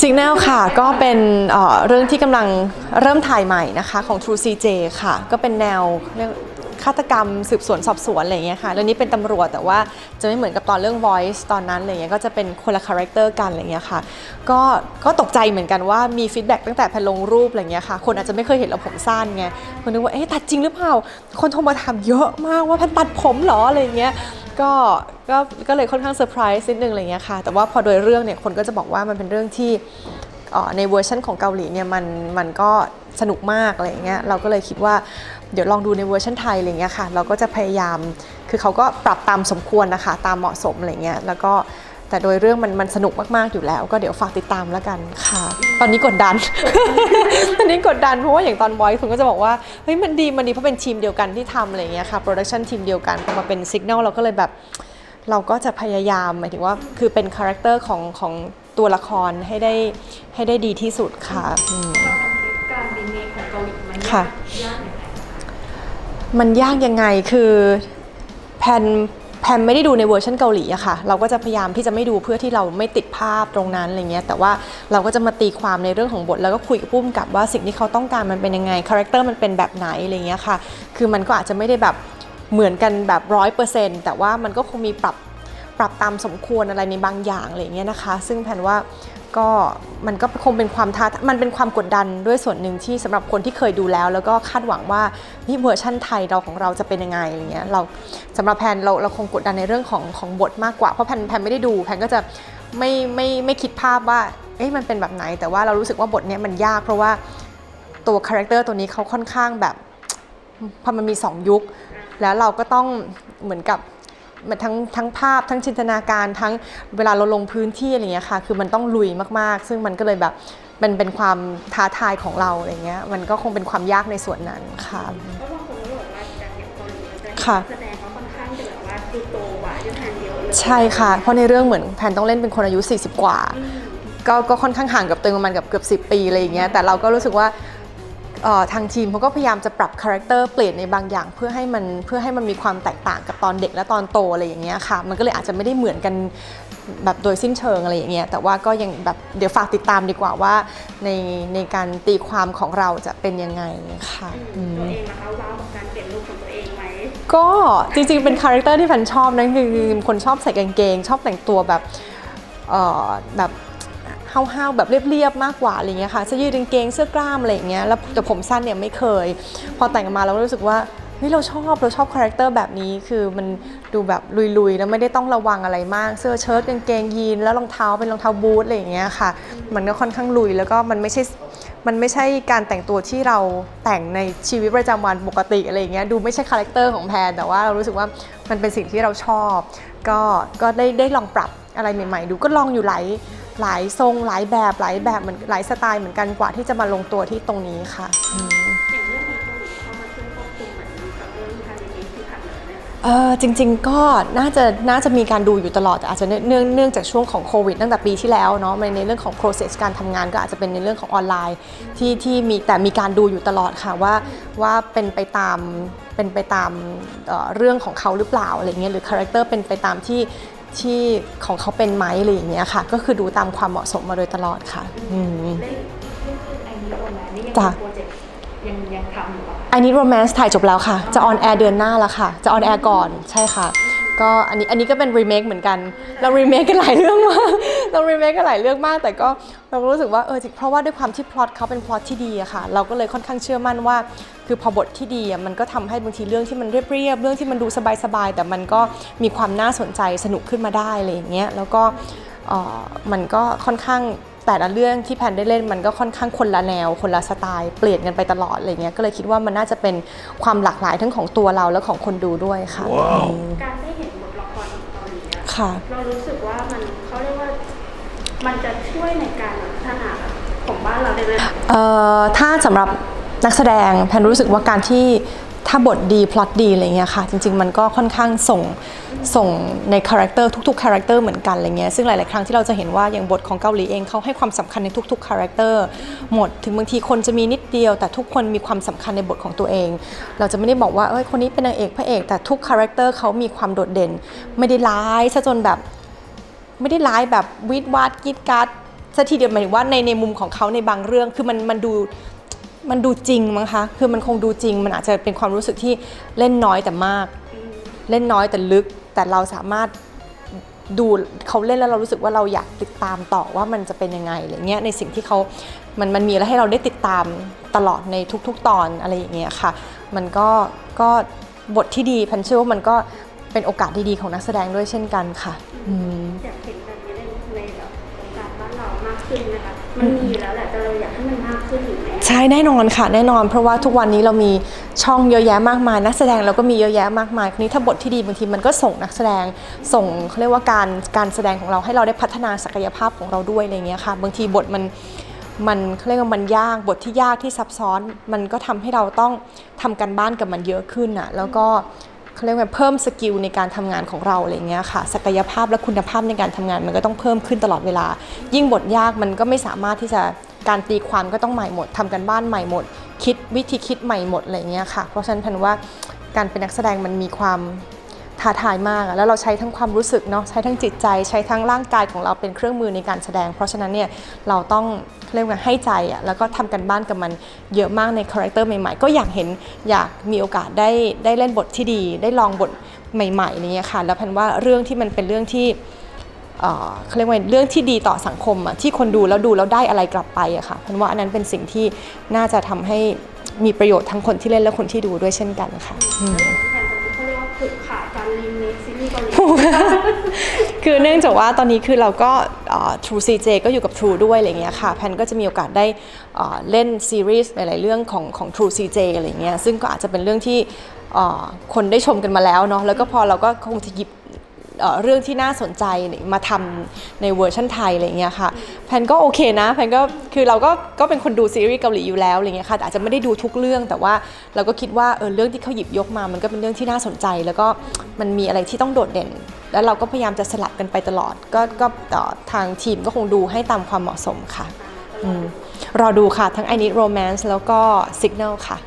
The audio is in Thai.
สิกแนลค่ะก็เป็นเรื่องที่กำลังเริ่มถ่ายใหม่นะคะของ True CJ ค่ะ ก็เป็นแนวเรื่องฆาตกรรมสืบสวนสอบสวนอะไรอย่างเงี้ยค่ะเรื่องนี้เป็นตำรวจแต่ว่าจะไม่เหมือนกับตอนเรื่อง Voice ตอนนั้นอะไรเงี้ยก็จะเป็นคนละคาแรคเตอร์กันอะไรเงี้ยค่ะก็ก็ตกใจเหมือนกันว่ามีฟีดแบ็กตั้งแต่แพนลงรูปอะไรเงี้ยค่ะคนอาจจะไม่เคยเห็นเราผมสั้นไงคนนึกว่าเอ๊ะตัดจริงหรือเปล่าคนโทรมาถามเยอะมากว่าแพนตัดผมเหรออะไรเงี้ย ก็ก็ก็เลยค่อนข้างเซอร์ไพรส์นิดนึงอะไรเงี้ยค่ะ แต่ว่าพอโดยเรื่องเนี่ยคนก็จะบอกว่ามันเป็นเรื่องที่ในเวอร์ชันของเกาหลีเนี่ยมันมันก็สนุกมากอะไรเงี้ยเราก็เลยคิดว่าเดี๋ยวลองดูในเวอร์ชันไทยอะไรเงี้ยค่ะ เราก็จะพยายามคือเขาก็ปรับตามสมควรนะคะ ตามเหมาะสมอะไรเงี้ยแล้วก็ แต่โดยเรื่องมันมันสนุกมากๆอยู่แล้ว ก็เดี๋ยวฝากติดตามแล้วกันค่ะ ตอนนี้กดดัน ตอนนี้กดดันเพราะว่าอย่างตอนบอยคุณก็จะบอกว่าเฮ้ยมันดีมันดีเพราะเป็นทีมเดียวกันที่ทำอะไรเงี้ยค่ะโปรดักชันทีมเดียวกันพอมาเป็นสิก n นลเราก็เลยแบบ เราก็จะพยายามหมายถึงว่าคือเป็นคาแรคเตอร์ของของตัวละครให้ได้ให้ได้ดีที่สุดค่ะอืมการรีเมคของเกาหลีมันค่ะ ยากยังไงมันยากยังไงคือแพน แพนไม่ได้ดูในเวอร์ชันเกาหลีอะค่ะ เราก็จะพยายามที่จะไม่ดูเพื่อที่เราไม่ติดภาพตรงนั้นอะไรเงี้ย แต่ว่าเราก็จะมาตีความในเรื่องของบท แล้วก็คุยกับผู้กำกับว่าสิ่งที่เขาต้องการมันเป็นยังไง คาแรคเตอร์มันเป็นแบบไหนอะไรเงี้ยค่ะ คือมันก็อาจจะไม่ได้แบบเหมือนกันแบบร้อยเปอร์เซ็นต์แต่ว่ามันก็คงมีปรับ ปรับตามสมควรอะไรในบางอย่างอะไรเงี้ยนะคะ ซึ่งแผนว่าก็มันก็คงเป็นความท้ามันเป็นความกดดันด้วยส่วนหนึ่งที่สำหรับคนที่เคยดูแล้ว แล้วก็คาดหวังว่านี่เวอร์ชั่นไทยเราของเราจะเป็นยังไงอะไรเงี้ยเราสำหรับแพนเราเราคงกดดันในเรื่องของของบทมากกว่าเพราะแพนแพนไม่ได้ดูแพนก็จะไม่ไม่ไม่คิดภาพว่าเอ๊ะมันเป็นแบบไหน แต่ว่าเรารู้สึกว่าบทเนี้ยมันยากเพราะว่าตัวคาแรคเตอร์ตัวนี้เขาค่อนข้างแบบพอมันมี 2 ยุค แล้วเราก็ต้องเหมือนกับ มันทั้งทั้งภาพทั้งจินตนาการทั้งเวลาเราลงพื้นที่อะไรเงี้ยค่ะ คือมันต้องลุยมากๆ ซึ่งมันก็เลยแบบมันเป็นความท้าทายของเราอะไรเงี้ย มันก็คงเป็นความยากในส่วนนั้นค่ะเพราะบางคนก็บอกว่าจากอย่างเกาหลีจะค่ะแสดงเขาค่อนข้างจะแบบว่าดูโตกว่าอายุแทนเยอะเลยใช่ค่ะ เพราะในเรื่องเหมือนแพนต้องเล่นเป็นคนอายุ 40 กว่าก็ก็ค่อนข้างห่างกับตัวเองประมาณกับเกือบ 10 ปีอะไรอย่างเงี้ยแต่เราก็รู้สึกว่าเอ่อ ทางทีมเขาก็พยายามจะปรับคาแรคเตอร์เปลี่ยนในบางอย่าง เพื่อให้มันเพื่อให้มันมีความแตกต่างกับตอนเด็กและตอนโตอะไรอย่างเงี้ยค่ะ มันก็เลยอาจจะไม่ได้เหมือนกันแบบโดยสิ้นเชิงอะไรอย่างเงี้ยแต่ว่าก็ยังแบบเดี๋ยวฝากติดตามดีกว่าว่าในในการตีความของเราจะเป็นยังไงค่ะอืมตัวเองนะคะว้าวกับการเปลี่ยนลุคของตัวเองไหมก็จริงๆเป็นคาแรคเตอร์ที่แพนชอบนะคือคือคนชอบใส่กางเกง ชอบแต่งตัวแบบเอ่อแบบ ห้าวๆแบบเรียบๆมากกว่าอะไรเงี้ยค่ะเสื้อยืดกางเกงเสื้อกล้ามอะไรเงี้ยแล้วแต่ผมสั้นเนี่ยไม่เคย พอแต่งมาเราก็รู้สึกว่าเฮ้ยเราชอบเราชอบคาแรคเตอร์แบบนี้คือมันดูแบบลุยๆ แล้วไม่ได้ต้องระวังอะไรมาก เสื้อเชิ้ตกางเกงยีน แล้วรองเท้าเป็นรองเท้าบูทอะไรอย่างเงี้ยค่ะ มันก็ค่อนข้างลุยแล้วก็มันไม่ใช่มันไม่ใช่การแต่งตัวที่เราแต่งในชีวิตประจำวันปกติอะไรอย่างเงี้ยดูไม่ใช่คาแรคเตอร์ของแพนแต่ว่าเรารู้สึกว่ามันเป็นสิ่งที่เราชอบ ก็ก็ได้ได้ลองปรับอะไรใหม่ ๆ ดูก็ลองอยู่หลาย หลายทรงหลายแบบหลายแบบเหมือนหลายสไตล์เหมือนกันกว่าที่จะมาลงตัวที่ตรงนี้ค่ะอืมอย่างเรื่องนี้เกาหลีเข้ามาช่วยควบคุมเหมือนกับเรื่องการรีเมคที่ผ่านมาเนี่ย เออจริงๆก็น่าจะน่าจะมีการดูอยู่ตลอดแต่อาจจะเนื่องเนื่องเนื่องจากช่วงของโควิดตั้งแต่ปีที่แล้วเนาะในในเรื่องของ process การทำงานก็อาจจะเป็นในเรื่องของออนไลน์ที่ที่มีแต่มีการดูอยู่ตลอดค่ะว่าว่าเป็นไปตามเป็นไปตามเอ่อเรื่องของเขาหรือเปล่าอะไรเงี้ยหรือคาแรคเตอร์เป็นไปตามที่ ที่ของเขาเป็นไหมอะไรอย่างเงี้ยค่ะ ก็คือดูตามความเหมาะสมมาโดยตลอดค่ะอืมเล่นเรื่องไอ้นี้โรแมนนี่ยังจ้ะเป็นโปรเจกต์ยังยังทำอยู่ปะอันนี้ romance ถ่ายจบแล้วค่ะ จะออนแอร์เดือนหน้าแล้วค่ะ จะออนแอร์ก่อนใช่ค่ะ ก็อันนี้อันนี้ก็เป็นรีเมคเหมือนกัน เรารีเมคกันหลายเรื่องมากเรารีเมคกันหลายเรื่องมาก แต่ก็เราก็รู้สึกว่าเออเพราะว่าด้วยความที่พล็อตเขาเป็นพล็อตที่ดีอะค่ะ เราก็เลยค่อนข้างเชื่อมั่นว่า คือพอบทที่ดีอะมันก็ทำให้บางทีเรื่องที่มันเรียบๆเรื่องที่มันดูสบายๆแต่มันก็มีความน่าสนใจสนุกขึ้นมาได้อะไรอย่างเงี้ยแล้วก็เอ่อมันก็ค่อนข้างแต่ละเรื่องที่แพนได้เล่นมันก็ค่อนข้างคนละแนว คนละสไตล์เปลี่ยนกันไปตลอดอะไรเงี้ยก็เลยคิดว่ามันน่าจะเป็นความหลากหลายทั้งของตัวเราและของคนดูด้วยค่ะอื ค่ะ เรารู้สึกว่ามันเขาเรียกว่ามันจะช่วยในการพัฒนาของบ้านเราได้ไหมเอ่อถ้าสำหรับนักแสดงแพนรู้สึกว่าการที่ ถ้าบทดีพล็อตดีอะไรเงี้ยค่ะ จริง ๆ มันก็ค่อนข้างส่งส่งในคาแรคเตอร์ทุกๆคาแรคเตอร์เหมือนกันอะไรเงี้ยซึ่งหลาย ๆ ครั้งที่เราจะเห็นว่าอย่างบทของเกาหลีเองเขาให้ความสำคัญในทุกๆคาแรคเตอร์หมดถึงบางทีคนจะมีนิดเดียว แต่ทุกคนมีความสำคัญในบทของตัวเอง เราจะไม่ได้บอกว่าเอ้ยคนนี้เป็นนางเอกพระเอกแต่ทุกคาแรคเตอร์เขามีความโดดเด่น ไม่ได้ร้ายซะจนแบบไม่ได้ร้ายแบบวิดวาดกีดการ์ดสักทีเดียวหมายถึงว่าในในมุมของเขาในบางเรื่องคือมันมันดู มันดูจริงมั้งคะ คือมันคงดูจริง มันอาจจะเป็นความรู้สึกที่เล่นน้อยแต่มาก เล่นน้อยแต่ลึก แต่เราสามารถดูเขาเล่นแล้วเรารู้สึกว่าเราอยากติดตามต่อว่ามันจะเป็นยังไงอะไรเงี้ย ในสิ่งที่เขา มันมันมีอะไรให้เราได้ติดตามตลอดในทุก ๆ ตอนอะไรอย่างเงี้ยค่ะ มันก็ก็บทที่ดีพันเชื่อว่ามันก็เป็นโอกาสดีๆของนักแสดงด้วยเช่นกันค่ะอืม ขึ้นนะคะ มันมีอยู่แล้วแหละ แต่เราอยากให้มันมากขึ้นอีกไหมใช่แน่นอนค่ะแน่นอน เพราะว่าทุกวันนี้เรามีช่องเยอะแยะมากมายนักแสดงเราก็มีเยอะแยะมากมายทีนี้ถ้าบทที่ดีบางทีมันก็ส่งนักแสดงส่งเขาเรียกว่าการการแสดงของเราให้เราได้พัฒนาศักยภาพของเราด้วยอะไรเงี้ยค่ะ บางทีบทมันมันเขาเรียกว่ามันยากบทที่ยากที่ซับซ้อน มันก็ทำให้เราต้องทำการบ้านกับมันเยอะขึ้นอะแล้วก็ เขาเรียกว่าเพิ่มสกิลในการทำงานของเราอะไรเงี้ยค่ะศักยภาพและคุณภาพในการทำงานมันก็ต้องเพิ่มขึ้นตลอดเวลา ยิ่งบทยากมันก็ไม่สามารถที่จะการตีความก็ต้องใหม่หมดทำกันบ้านใหม่หมด คิดวิธีคิดใหม่หมดอะไรเงี้ยค่ะ เพราะฉะนั้นพันว่าการเป็นนักแสดงมันมีความ ท้าทายมากแล้วเราใช้ทั้งความรู้สึกเนาะใช้ทั้งจิตใจ ใช้ทั้งร่างกายของเราเป็นเครื่องมือในการแสดง เพราะฉะนั้นเนี่ยเราต้องเรียกว่าให้ใจอะแล้วก็ทำกันบ้านกับมันเยอะมากในคาแรคเตอร์ใหม่ๆ ก็อยากเห็นอยากมีโอกาสได้ได้เล่นบทที่ดี ได้ลองบทใหม่ๆอะไรเงี้ค่ะแล้วพันว่าเรื่องที่มันเป็นเรื่องที่เออเขาเรียกว่าเรื่องที่ดีต่อสังคมอะที่คนดูแล้วดูแล้วได้อะไรกลับไปอะค่ะพราะว่าอันนั้นเป็นสิ่งที่น่าจะทำให้มีประโยชน์ทั้งคนที่เล่นและคนที่ดูด้วยเช่นกันค่ะ คือเนื่องจากว่าตอนนี้คือเราก็ True CJ ก็อยู่กับ True ด้วยอะไรเงี้ยค่ะแพนก็จะมีโอกาสได้เล่นซีรีส์หลาย ๆ เรื่องของของ True CJ อะไรเงี้ยซึ่งก็อาจจะเป็นเรื่องที่คนได้ชมกันมาแล้วเนาะแล้วก็พอเราก็คงจะหยิบ เรื่องที่น่าสนใจมาทำในเวอร์ชันไทยอะไรเงี้ยค่ะแพนก็โอเคนะแพนก็คือเราก็ก็เป็นคนดูซีรีส์เกาหลีอยู่แล้วอะไรเงี้ยค่ะแต่อาจจะไม่ได้ดูทุกเรื่องแต่ว่าเราก็คิดว่าเออเรื่องที่เขาหยิบยกมา มันก็เป็นเรื่องที่น่าสนใจ แล้วก็มันมีอะไรที่ต้องโดดเด่น แล้วเราก็พยายามจะสลับกันไปตลอด ก็ก็ต่อทางทีมก็คงดูให้ตามความเหมาะสมค่ะอืมรอดูค่ะทั้ง I Need Romance แล้วก็ Signal ค่ะ